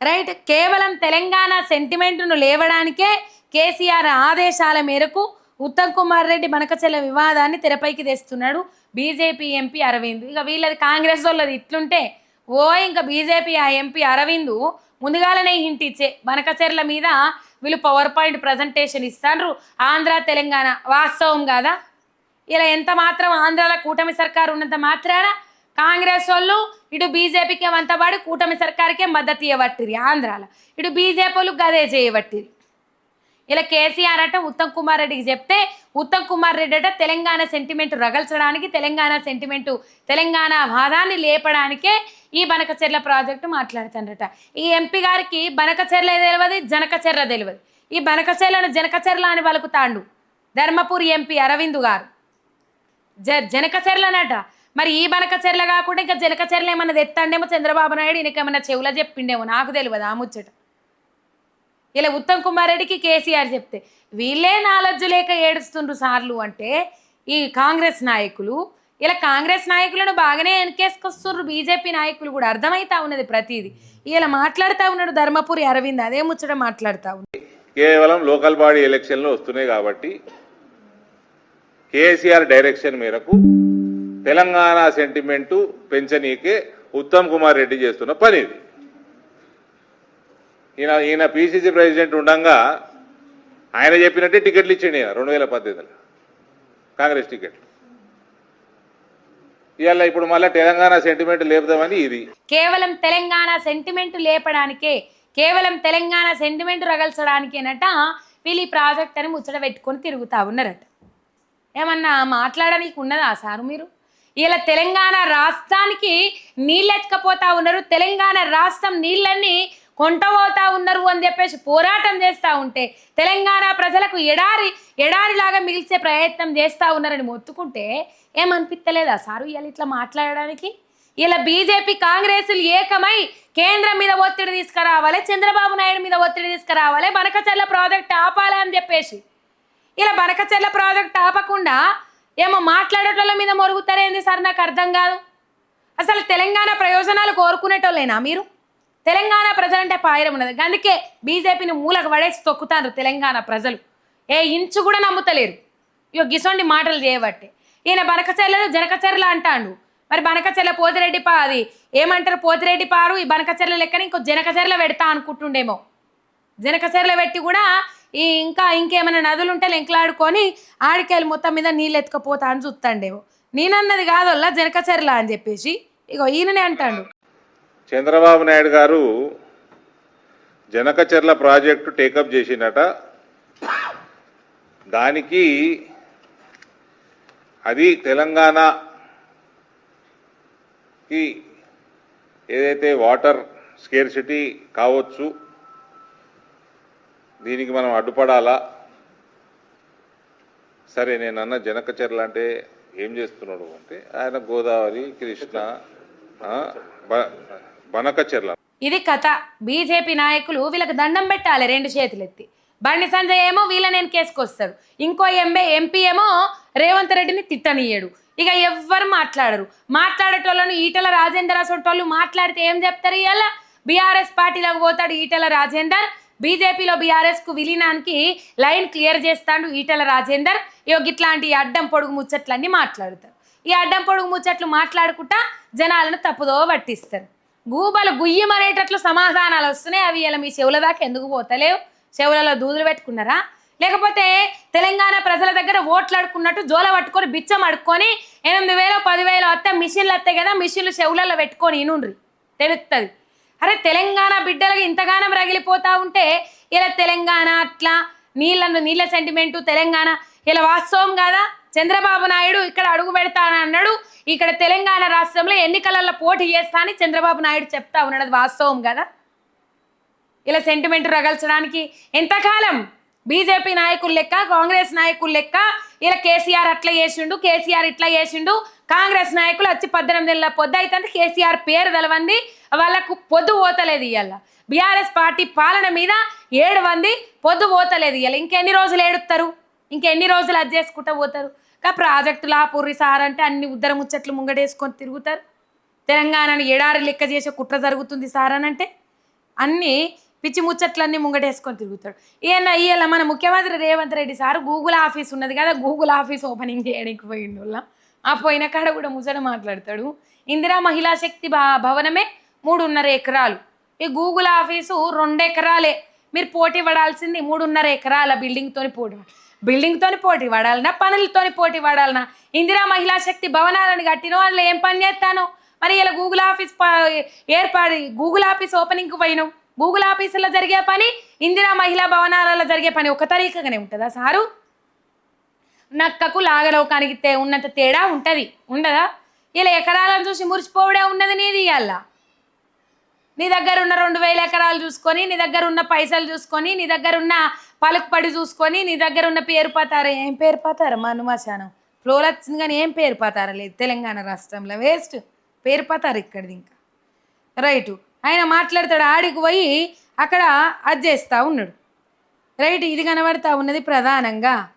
Right? కేవలం తెలంగాణ సెంటిమెంట్ను లేవడానికే కేసీఆర్ ఆదేశాల మేరకు ఉత్తమ్ కుమార్ రెడ్డి బనకచెల్ల వివాదాన్ని తెరపైకి తెస్తున్నాడు బీజేపీ ఎంపీ అరవింద్. ఇక వీళ్ళది కాంగ్రెస్ వాళ్ళది ఇట్లుంటే ఓ ఇంకా బీజేపీ ఆ ఎంపీ అరవింద్ ముందుగాలనే హింటిచ్చే బనకచెర్ల మీద వీళ్ళు పవర్ పాయింట్ ప్రజెంటేషన్ ఇస్తారు ఆంధ్ర తెలంగాణ వాస్తవం కాదా? ఇలా ఎంత మాత్రం ఆంధ్రాల కూటమి సర్కారు ఉన్నంత మాత్రాన కాంగ్రెస్ వాళ్ళు ఇటు బీజేపీకి వంతబడి కూటమి సర్కారుకే మద్దతు ఇవ్వట్టిరి ఆంధ్రాలో. ఇటు బీజేపీ వాళ్ళు గదే చేయబట్టిరి ఇలా కేసీఆర్ అట ఉత్తమ్ కుమార్ రెడ్డికి చెప్తే ఉత్తమ్ కుమార్ రెడ్డి అట తెలంగాణ సెంటిమెంట్ రగల్చడానికి తెలంగాణ సెంటిమెంటు తెలంగాణ వాదాన్ని లేపడానికే ఈ బనకచెర్ల ప్రాజెక్టు మాట్లాడుతుండట ఈ ఎంపీ గారికి బనకచెర్ల తెలియదు జనకచెర్ల తెలియదు ఈ బనకచెర్లను జనకచెర్ల అని పలుకుతాండు ధర్మపురి ఎంపీ అరవింద్ గారు. జ జనకచెర్లనట. మరి ఈ బనకచెర్ల కాకుండా ఇంకా జనకచెర్ల ఏమన్నా తెత్తండేమో చంద్రబాబు నాయుడు ఈయనకేమన్నా చెవుల చెప్పిండేమో. నాకు తెలియదు ఆ ముచ్చట. ఇలా ఉత్తమ్ కుమార్ రెడ్డికి కేసీఆర్ చెప్తే వీళ్ళే నాలెడ్జ్ లేక ఏడుస్తుండ్రు సార్లు అంటే ఈ కాంగ్రెస్ నాయకులు ఇలా కాంగ్రెస్ నాయకులను బాగానే వెనకేసుకొస్తున్నారు బీజేపీ నాయకులు కూడా. అర్థమైతా ఉన్నది ప్రతిదీ. ఇలా మాట్లాడుతూ ఉన్నాడు ధర్మపురి అరవింద్ అదే ముచ్చట మాట్లాడుతూ ఉన్నాడు కేవలం లోకల్ బాడీ ఎలక్షన్లు వస్తున్నాయి కాబట్టి కేసీఆర్ డైరెక్షన్ మేరకు తెలంగాణ సెంటిమెంటు పెంచనీకే ఉత్తమ్ కుమార్ రెడ్డి చేస్తున్న పని ఇది. ఈయన ఈయన పిసిసి ప్రెసిడెంట్ ఉండగా ఆయన చెప్పినట్టే టికెట్లు ఇచ్చిండు ఈయన రెండు వేల పద్దెనిమిదిలో. కాంగ్రెస్ టికెట్లు. ఇవాళ ఇప్పుడు మళ్ళీ తెలంగాణ సెంటిమెంట్ లేపుదామని ఇది. కేవలం తెలంగాణ సెంటిమెంట్ లేపడానికే కేవలం తెలంగాణ సెంటిమెంట్ రగల్చడానికేనట వీళ్ళు ఈ ప్రాజెక్ట్ అని ముచ్చట పెట్టుకొని తిరుగుతా ఉన్నారట. ఏమన్నా మాట్లాడడానికి ఉన్నదా సారు మీరు? ఇలా తెలంగాణ రాష్ట్రానికి నీళ్ళెత్తకపోతా ఉన్నారు. తెలంగాణ రాష్ట్రం నీళ్ళన్నీ కొంటపోతా ఉన్నారు అని చెప్పేసి పోరాటం చేస్తూ ఉంటే తెలంగాణ ప్రజలకు ఎడారి ఎడారిలాగా మిగిల్చే ప్రయత్నం చేస్తూ ఉన్నారని మొత్తుకుంటే ఏమనిపిస్తలేదా సారు ఇలా ఇట్లా మాట్లాడడానికి? ఇలా బీజేపీ కాంగ్రెస్లు ఏకమై కేంద్రం మీద ఒత్తిడి తీసుకురావాలి చంద్రబాబు నాయుడు మీద ఒత్తిడి తీసుకురావాలి బనకచర్ల ప్రాజెక్ట్ ఆపాలి అని చెప్పేసి. ఇలా బనకచర్ల ప్రాజెక్ట్ ఆపకుండా ఏమో మాట్లాడేటోళ్ళ మీద మొరుగుతారేంది సార్? నాకు అర్థం కాదు. అసలు తెలంగాణ ప్రయోజనాలు కోరుకునేటోళ్ళేనా మీరు? తెలంగాణ ప్రజలంటే పాయరం ఉన్నది. అందుకే బీజేపీని మూలకు పడేసి తొక్కుతారు తెలంగాణ ప్రజలు. ఏ ఇంచు కూడా నమ్ముతలేరు. ఇగో గిసోండి మాటలు చేయబట్టే. ఈయన బనకచెర్లను జనకచెర్ల అంటాడు. మరి బనకచెర్ల పోతిరెడ్డి పా అది ఏమంటారు? పోతిరెడ్డి పారు ఈ బనకచెర్ల లెక్కన ఇంకో జనకచెర్ల పెడతా అనుకుంటుండేమో. జనకచెర్ల పెట్టి కూడా ఈ ఇంకా ఇంకేమైనా నదులు ఉంటే లెంకలాడుకొని ఆడికాయలు మొత్తం మీద నీళ్ళు ఎత్తుకపోతా అని చూస్తాండేమో నేనన్నది కాదల్లా జనకచర్ల అని చెప్పేసి. ఇగో ఈయననే అంటాడు. చంద్రబాబు నాయుడు గారు జనకచర్ల ప్రాజెక్టు టేకప్ చేసినట దానికి అది తెలంగాణకి ఏదైతే వాటర్ స్కేర్సిటీ కావచ్చు దీనికి మనం అడ్డుపడాలా? సరే నేను అన్న జనకచర్ల అంటే ఏం చేస్తున్నాడు అంటే ఆయన గోదావరి కృష్ణ బనకచర్ల ఇది కథ. బీజేపీ నాయకులు వీళ్ళకి దండం పెట్టాలి రెండు చేతులు ఎత్తి బండి సంజయ్ ఏమో వీళ్ళ నేను కేసుకొస్తాడు. ఇంకో ఎంబే ఎంపీ ఏమో రేవంత్ రెడ్డిని తిట్టనియ్యడు ఇక ఎవ్వరు మాట్లాడరు. మాట్లాడేటోళ్ళను ఈటల రాజేందర్ అసొంటోళ్ళు మాట్లాడితే ఏం చెప్తారు ఇవాళ బీఆర్ఎస్ పార్టీలోకి పోతాడు ఈటల రాజేందర్. బీజేపీలో బీఆర్ఎస్కు విలీనానికి లైన్ క్లియర్ చేస్తాడు ఈటల రాజేందర్. ఇగో ఇట్లాంటి అడ్డం పొడుగు ముచ్చట్లన్నీ మాట్లాడతారు. ఈ అడ్డం పొడుగు ముచ్చట్లు మాట్లాడుకుంటా జనాలను తప్పుదో పట్టిస్తారు. గూబలు గుయ్యమనేటట్లు సమాధానాలు వస్తున్నాయి. అవి ఇలా మీ చెవుల దాకా ఎందుకు పోతలేవు? చెవులలో దూదులు పెట్టుకున్నారా? లేకపోతే తెలంగాణ ప్రజల దగ్గర ఓట్లు అడుక్కున్నట్టు జోల పట్టుకొని బిచ్చం అడుక్కొని ఎనిమిది వేలు పదివేలు వస్తే మిషన్లు వస్తాయి కదా మిషన్లు చెవులలో పెట్టుకొని ఇనుండ్రి తెలుస్తుంది అరే తెలంగాణ బిడ్డలకి ఇంతగానం రగిలిపోతా ఉంటే ఇలా తెలంగాణ అట్లా నీళ్ళను నీళ్ళ సెంటిమెంటు తెలంగాణ ఇలా వాస్తవం కాదా? చంద్రబాబు నాయుడు ఇక్కడ అడుగు పెడతానన్నాడు ఇక్కడ తెలంగాణ రాష్ట్రంలో ఎన్నికలలో పోటీ చేస్తా అని చంద్రబాబు నాయుడు చెప్తా ఉన్నాడు. అది వాస్తవం కదా? ఇలా సెంటిమెంట్ రగల్చడానికి ఎంతకాలం? బీజేపీ నాయకులు లెక్క కాంగ్రెస్ నాయకులు లెక్క ఇలా కేసీఆర్ అట్లా చేసిండు కేసీఆర్ ఇట్లా చేసిండు. కాంగ్రెస్ నాయకులు వచ్చి పద్దెనిమిది నెలల పొద్దు అయితే కేసీఆర్ పేరు తెలవంది. వాళ్ళకు పొద్దు పోతలేదు ఇవాళ బీఆర్ఎస్ పార్టీ పాలన మీద ఏడు మంది పొద్దు పోతలేదు ఇవాళ ఇంకెన్ని రోజులు ఏడుస్తారు ఇంకెన్ని రోజులు అది చేసుకుంటూ పోతారు? కా ప్రాజెక్టులు ఆపూర్రి సార్ అంటే అన్ని ఉద్దర ముచ్చట్లు ముంగడేసుకొని తిరుగుతారు. తెలంగాణను ఎడారి లెక్క చేసే కుట్ర జరుగుతుంది సార్ అని అంటే అన్నీ పిచ్చి ముచ్చట్లన్నీ ముంగటేసుకొని తిరుగుతాడు. ఈయన ఇయ్యాల మన ముఖ్యమంత్రి Revanth Reddy sir Google office ఉన్నది కదా గూగుల్ ఆఫీస్ ఓపెనింగ్ చేయడానికి పోయిండు వాళ్ళ. ఆ పోయిన కాడ కూడా ముచ్చట మాట్లాడతాడు. ఇందిరా మహిళా శక్తి భా- భవనమే మూడున్నర ఎకరాలు. ఈ గూగుల్ ఆఫీసు రెండు ఎకరాలే మీరు పోటీ పడాల్సింది మూడున్నర ఎకరాల బిల్డింగ్తోని పోటీ బిల్డింగ్తో బిల్డింగ్తోని పోటీ పడాలనా పనులతోని పోటీ పడాలనా? ఇందిరా మహిళా శక్తి భవనాలను కట్టినో అందులో ఏం పని చేస్తాను? మరి ఇలా గూగుల్ ఆఫీస్ ప- ఏర్పాటు గూగుల్ ఆఫీస్ ఓపెనింగ్కి పోయినావు? గూగుల్ ఆఫీసులో జరిగే పని ఇందిరా మహిళా భవనాలలో జరిగే పని ఒక తరీకగానే ఉంటుందా సారు? నక్కకు లాగలోకానికి తే ఉన్నంత తేడా ఉంటుంది. ఉండదా? ఇలా ఎకరాలను చూసి మురిసిపోవడే ఉన్నది నీది ఇవాళ నీ దగ్గర ఉన్న రెండు వేల ఎకరాలు చూసుకొని నీ దగ్గర ఉన్న పైసలు చూసుకొని నీ దగ్గర ఉన్న పలుకుపడి చూసుకొని నీ దగ్గర ఉన్న పేరు పతారు ఏం పేరు పతారు? మా అనుమాశానం ఫ్లోర్ వచ్చింది కానీ ఏం పేరు పతార లేదు తెలంగాణ రాష్ట్రంలో. వేస్ట్. పేరు పతారు ఇక్కడిది ఇంకా. రైటు. ఆయన మాట్లాడతాడు ఆడికి పోయి అక్కడ అది చేస్తూ ఉన్నాడు. రైట్ ఇది కనబడతా ఉన్నది ప్రధానంగా.